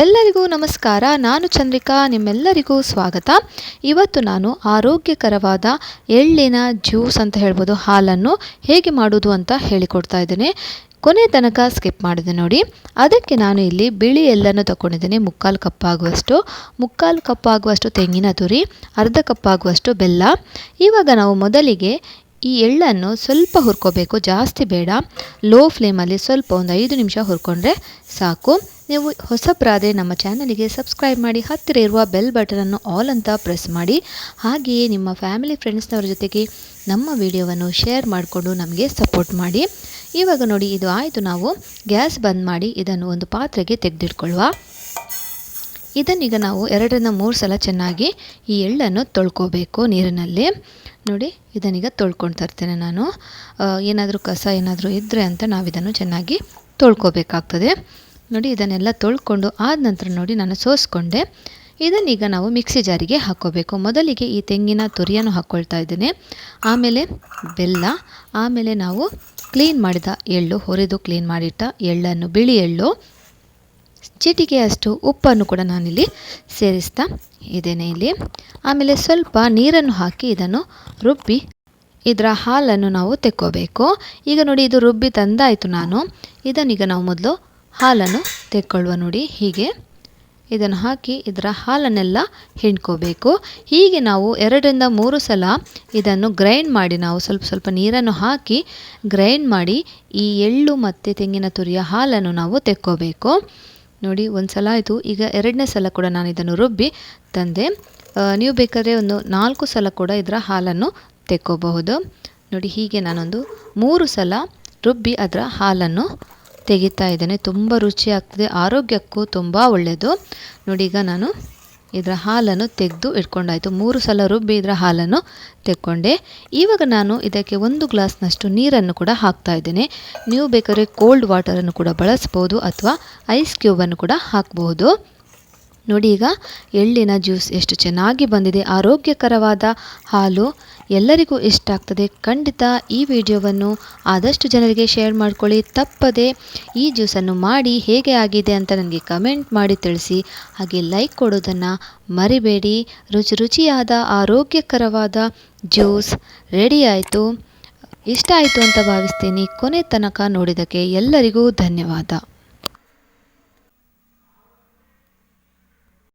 ಎಲ್ಲರಿಗೂ ನಮಸ್ಕಾರ. ನಾನು ಚಂದ್ರಿಕಾ. ನಿಮ್ಮೆಲ್ಲರಿಗೂ ಸ್ವಾಗತ. ಇವತ್ತು ನಾನು ಆರೋಗ್ಯಕರವಾದ ಎಳ್ಳಿನ ಜ್ಯೂಸ್ ಅಂತ ಹೇಳ್ಬೋದು, ಹಾಲನ್ನು ಹೇಗೆ ಮಾಡೋದು ಅಂತ ಹೇಳಿಕೊಡ್ತಾ ಇದ್ದೇನೆ. ಕೊನೆ ತನಕ ಸ್ಕಿಪ್ ಮಾಡಿದೆ ನೋಡಿ. ಅದಕ್ಕೆ ನಾನು ಇಲ್ಲಿ ಬಿಳಿ ಎಳ್ಳನ್ನು ತಗೊಂಡಿದ್ದೀನಿ ಮುಕ್ಕಾಲು ಕಪ್ಪಾಗುವಷ್ಟು ಮುಕ್ಕಾಲು ಕಪ್ಪಾಗುವಷ್ಟು ತೆಂಗಿನ ತುರಿ, ಅರ್ಧ ಕಪ್ಪಾಗುವಷ್ಟು ಬೆಲ್ಲ. ಇವಾಗ ನಾವು ಮೊದಲಿಗೆ ಈ ಎಳ್ಳನ್ನು ಸ್ವಲ್ಪ ಹುರ್ಕೋಬೇಕು. ಜಾಸ್ತಿ ಬೇಡ. ಲೋ ಫ್ಲೇಮಲ್ಲಿ ಸ್ವಲ್ಪ ಒಂದು ಐದು ನಿಮಿಷ ಹುರ್ಕೊಂಡ್ರೆ ಸಾಕು. ನೀವು ಹೊಸಬ್ರಾದರೆ ನಮ್ಮ ಚಾನಲಿಗೆ ಸಬ್ಸ್ಕ್ರೈಬ್ ಮಾಡಿ ಹತ್ತಿರ ಇರುವ ಬೆಲ್ ಬಟನನ್ನು ಆಲ್ ಅಂತ ಪ್ರೆಸ್ ಮಾಡಿ. ಹಾಗೆಯೇ ನಿಮ್ಮ ಫ್ಯಾಮಿಲಿ ಫ್ರೆಂಡ್ಸ್ನವ್ರ ಜೊತೆಗೆ ನಮ್ಮ ವಿಡಿಯೋವನ್ನು ಶೇರ್ ಮಾಡಿಕೊಂಡು ನಮಗೆ ಸಪೋರ್ಟ್ ಮಾಡಿ. ಇವಾಗ ನೋಡಿ, ಇದು ಆಯಿತು. ನಾವು ಗ್ಯಾಸ್ ಬಂದ್ ಮಾಡಿ ಇದನ್ನು ಒಂದು ಪಾತ್ರೆಗೆ ತೆಗೆದಿಟ್ಕೊಳ್ಳುವ. ಇದನ್ನೀಗ ನಾವು ಎರಡರಿಂದ ಮೂರು ಸಲ ಚೆನ್ನಾಗಿ ಈ ಎಳ್ಳನ್ನು ತೊಳ್ಕೊಬೇಕು ನೀರಿನಲ್ಲಿ. ನೋಡಿ, ಇದನ್ನೀಗ ತೊಳ್ಕೊಂಡು ತರ್ತೇನೆ ನಾನು. ಏನಾದರೂ ಕಸ ಏನಾದರೂ ಇದ್ದರೆ ಅಂತ ನಾವು ಇದನ್ನು ಚೆನ್ನಾಗಿ ತೊಳ್ಕೊಬೇಕಾಗ್ತದೆ. ನೋಡಿ ಇದನ್ನೆಲ್ಲ ತೊಳ್ಕೊಂಡು ಆದ ನಂತರ ನೋಡಿ ನಾನು ಸೋಸ್ಕೊಂಡೆ. ಇದನ್ನೀಗ ನಾವು ಮಿಕ್ಸಿ ಜಾರಿಗೆ ಹಾಕ್ಕೋಬೇಕು ಮೊದಲಿಗೆ ಈ ತೆಂಗಿನ ತುರಿಯನ್ನು ಹಾಕ್ಕೊಳ್ತಾ ಇದ್ದೇನೆ. ಆಮೇಲೆ ಬೆಲ್ಲ, ಆಮೇಲೆ ನಾವು ಕ್ಲೀನ್ ಮಾಡಿದ ಎಳ್ಳು, ಹೊರೆದು ಕ್ಲೀನ್ ಮಾಡಿಟ್ಟ ಎಳ್ಳನ್ನು, ಬಿಳಿ ಎಳ್ಳು, ಚಿಟಿಕೆಯಷ್ಟು ಉಪ್ಪನ್ನು ಕೂಡ ನಾನಿಲ್ಲಿ ಸೇರಿಸ್ತಾ ಇದ್ದೇನೆ ಇಲ್ಲಿ. ಆಮೇಲೆ ಸ್ವಲ್ಪ ನೀರನ್ನು ಹಾಕಿ ಇದನ್ನು ರುಬ್ಬಿ ಇದರ ಹಾಲನ್ನು ನಾವು ತೆಕ್ಕೋಬೇಕು. ಈಗ ನೋಡಿ ಇದು ರುಬ್ಬಿ ತಂದಾಯಿತು ನಾನು. ಇದನ್ನೀಗ ನಾವು ಮೊದಲು ಹಾಲನ್ನು ತೆಕ್ಕೊಳ್ಳುವ ನೋಡಿ ಹೀಗೆ. ಇದನ್ನು ಹಾಕಿ ಇದರ ಹಾಲನ್ನೆಲ್ಲ ಹಿಂಡ್ಕೋಬೇಕು. ಹೀಗೆ ನಾವು ಎರಡರಿಂದ ಮೂರು ಸಲ ಇದನ್ನು ಗ್ರೈಂಡ್ ಮಾಡಿ ನಾವು ಸ್ವಲ್ಪ ಸ್ವಲ್ಪ ನೀರನ್ನು ಹಾಕಿ ಗ್ರೈಂಡ್ ಮಾಡಿ ಈ ಎಳ್ಳು ಮತ್ತು ತೆಂಗಿನ ತುರಿಯ ಹಾಲನ್ನು ನಾವು ತೆಕ್ಕೋಬೇಕು. ನೋಡಿ, ಒಂದು ಸಲ ಆಯಿತು. ಈಗ ಎರಡನೇ ಸಲ ಕೂಡ ನಾನು ಇದನ್ನು ರುಬ್ಬಿ ತಂದೆ. ನೀವು ಬೇಕಾದರೆ ಒಂದು ನಾಲ್ಕು ಸಲ ಕೂಡ ಇದರ ಹಾಲನ್ನು ತೆಕ್ಕೋಬಹುದು. ನೋಡಿ, ಹೀಗೆ ನಾನೊಂದು ಮೂರು ಸಲ ರುಬ್ಬಿ ಅದರ ಹಾಲನ್ನು ತೆಗಿತಾ ಇದ್ದೇನೆ. ತುಂಬ ರುಚಿ ಆಗ್ತದೆ. ಆರೋಗ್ಯಕ್ಕೂ ತುಂಬ ಒಳ್ಳೆಯದು ನೋಡಿ, ಈಗ ನಾನು ಇದರ ಹಾಲನ್ನು ತೆಗೆದು ಇಟ್ಕೊಂಡಾಯಿತು. ಮೂರು ಸಲ ರುಬ್ಬಿ ಇದರ ಹಾಲನ್ನು ತೆಕ್ಕೊಂಡೆ. ಇವಾಗ ನಾನು ಇದಕ್ಕೆ ಒಂದು ಗ್ಲಾಸ್ನಷ್ಟು ನೀರನ್ನು ಕೂಡ ಹಾಕ್ತಾ ಇದ್ದೇನೆ. ನೀವು ಬೇಕಾದ್ರೆ ಕೋಲ್ಡ್ ವಾಟರನ್ನು ಕೂಡ ಬಳಸ್ಬೋದು ಅಥವಾ ಐಸ್ ಕ್ಯೂಬನ್ನು ಕೂಡ ಹಾಕಬಹುದು ನೋಡಿ ಈಗ ಎಳ್ಳಿನ ಜ್ಯೂಸ್ ಎಷ್ಟು ಚೆನ್ನಾಗಿ ಬಂದಿದೆ, ಆರೋಗ್ಯಕರವಾದ ಹಾಲು ಎಲ್ಲರಿಗೂ ಇಷ್ಟ ಆಗ್ತದೆ. ಖಂಡಿತ ಈ ವಿಡಿಯೋವನ್ನು ಆದಷ್ಟು ಜನರಿಗೆ ಶೇರ್ ಮಾಡಿಕೊಳ್ಳಿ. ತಪ್ಪದೆ ಈ ಜ್ಯೂಸನ್ನು ಮಾಡಿ ಹೇಗೆ ಆಗಿದೆ ಅಂತ ನನಗೆ ಕಮೆಂಟ್ ಮಾಡಿ ತಿಳಿಸಿ. ಹಾಗೆ ಲೈಕ್ ಕೊಡೋದನ್ನು ಮರಿಬೇಡಿ. ರುಚಿ ರುಚಿಯಾದ, ಆರೋಗ್ಯಕರವಾದ ಜ್ಯೂಸ್ ರೆಡಿ ಆಯಿತು. ಇಷ್ಟ ಆಯಿತು ಅಂತ ಭಾವಿಸ್ತೀನಿ. ಕೊನೆ ತನಕ ನೋಡಿದ್ದಕ್ಕೆ ಎಲ್ಲರಿಗೂ ಧನ್ಯವಾದ.